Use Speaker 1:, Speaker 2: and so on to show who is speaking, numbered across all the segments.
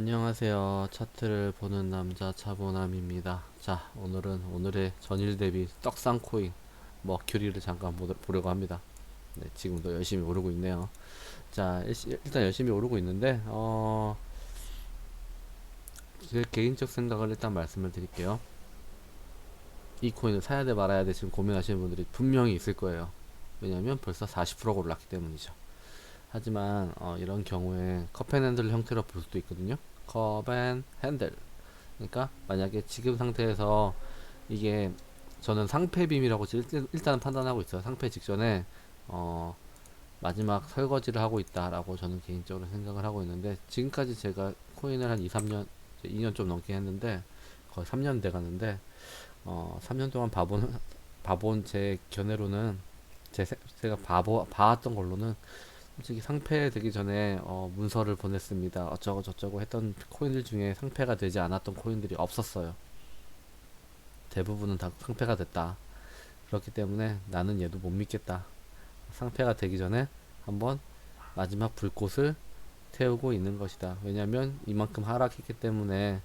Speaker 1: 안녕하세요. 차트를 보는 남자 차보남입니다. 자, 오늘은 오늘의 전일 대비 떡상 코인 머큐리를 잠깐 보- 보려고 합니다. 네, 지금도 열심히 오르고 있네요. 자, 일단 열심히 오르고 있는데 어, 제 개인적 생각을 일단 말씀을 드릴게요. 이 코인을 사야 돼 말아야 돼 지금 고민하시는 분들이 분명히 있을 거예요. 왜냐면 벌써 40%가 올랐기 때문이죠. 하지만 어, 이런 경우에 컵앤핸들 형태로 볼 수도 있거든요. 컵앤핸들. 그러니까 만약에 지금 상태에서 이게 저는 상패 빔이라고 일- 일단은 판단하고 있어요. 상패 직전에 어, 마지막 설거지를 하고 있다라고 저는 개인적으로 생각을 하고 있는데 지금까지 제가 코인을 한 2, 3년, 2년 좀 넘게 했는데 거의 3년 돼 가는데 어, 3년 동안 봐본 봐본 제 견해로는 제, 세- 제가 봐보, 봐왔던 걸로는 솔직히 상패 되기 전에 어, 문서를 보냈습니다. 어쩌고 저쩌고 했던 코인들 중에 상패가 되지 않았던 코인들이 없었어요. 대부분은 다 상패가 됐다. 그렇기 때문에 나는 얘도 못 믿겠다. 상패가 되기 전에 한번 마지막 불꽃을 태우고 있는 것이다. 왜냐면 이만큼 하락했기 때문에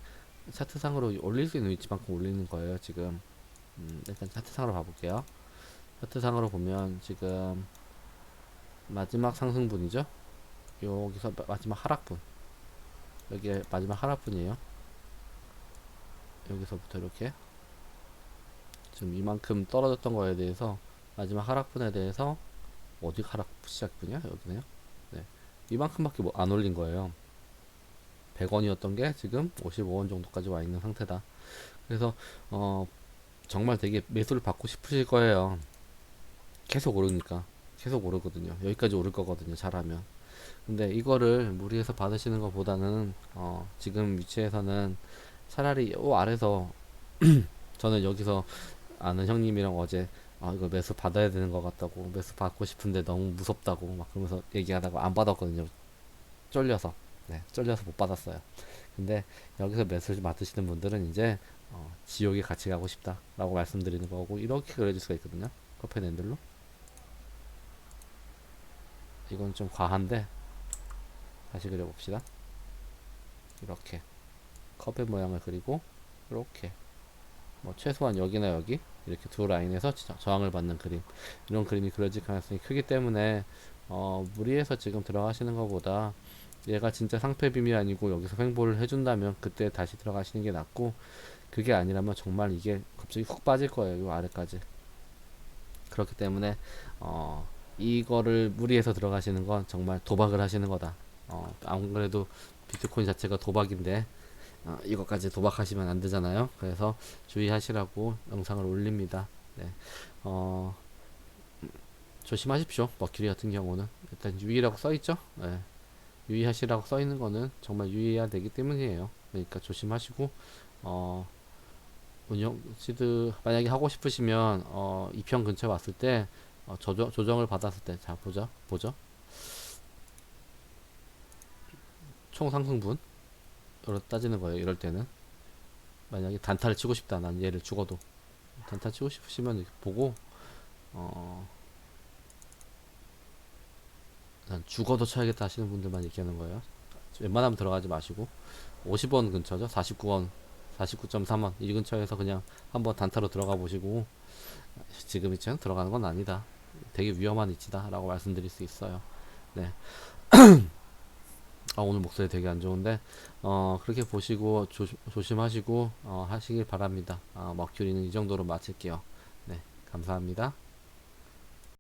Speaker 1: 차트상으로 올릴 수 있는 위치만큼 올리는 거예요. 지금 음, 일단 차트상으로 봐볼게요. 차트상으로 보면 지금 마지막 상승분이죠. 여기서 마- 마지막 하락분. 여기 마지막 하락분이에요. 여기서부터 이렇게 지금 이만큼 떨어졌던 거에 대해서 마지막 하락분에 대해서 어디 하락 시작분이야? 여기네요. 네. 이만큼밖에 뭐 안 올린 거예요. 100원이었던 게 지금 55원 정도까지 와 있는 상태다. 그래서 어 정말 되게 매수를 받고 싶으실 거예요. 계속 오르니까. 계속 오르거든요. 여기까지 오를 거거든요. 잘하면. 근데 이거를 무리해서 받으시는 것보다는 어, 지금 위치에서는 차라리 요 아래서 저는 여기서 아는 형님이랑 어제 아 이거 매수 받아야 되는 것 같다고 매수 받고 싶은데 너무 무섭다고 막 그러면서 얘기하다가 안 받았거든요. 쫄려서 네 쫄려서 못 받았어요. 근데 여기서 매수를 맡으시는 분들은 이제 어, 지옥에 같이 가고 싶다라고 말씀드리는 거고 이렇게 그려질 수가 있거든요. 커피앤들로 이건 좀 과한데 다시 그려봅시다. 이렇게 컵의 모양을 그리고 이렇게 뭐 최소한 여기나 여기 이렇게 두 라인에서 저- 저항을 받는 그림. 이런 그림이 그려질 가능성이 크기 때문에 어, 무리해서 지금 들어가시는 것보다 얘가 진짜 상패 빔이 아니고 여기서 횡보를 해준다면 그때 다시 들어가시는 게 낫고 그게 아니라면 정말 이게 갑자기 훅 빠질 거예요 요 아래까지. 그렇기 때문에 어, 이거를 무리해서 들어가시는 건 정말 도박을 하시는 거다. 어, 안 그래도 비트코인 자체가 도박인데 어, 이것까지 도박하시면 안 되잖아요. 그래서 주의하시라고 영상을 올립니다. 네. 어, 음, 조심하십시오. 머큐리 같은 경우는 일단 유의라고 써 있죠. 네. 유의하시라고 써 있는 거는 정말 유의해야 되기 때문이에요. 그러니까 조심하시고 어, 운영 시드 만약에 하고 싶으시면 어, 2편 근처에 왔을 때 어, 조정, 조정을 받았을 때, 자, 보자, 보죠. 총 상승분. 으로 따지는 거예요, 이럴 때는. 만약에 단타를 치고 싶다, 난 얘를 죽어도. 단타 치고 싶으시면 보고, 어, 난 죽어도 쳐야겠다 하시는 분들만 얘기하는 거예요. 웬만하면 들어가지 마시고, 50원 근처죠? 49원, 49.3원. 이 근처에서 그냥 한번 단타로 들어가 보시고, 지금 위치는 들어가는 건 아니다. 되게 위험한 위치다라고 말씀드릴 수 있어요. 네. 아, 오늘 목소리 되게 안 좋은데, 어, 그렇게 보시고 조심, 조심하시고, 어, 하시길 바랍니다. 아, 머큐리는 이 정도로 마칠게요. 네. 감사합니다.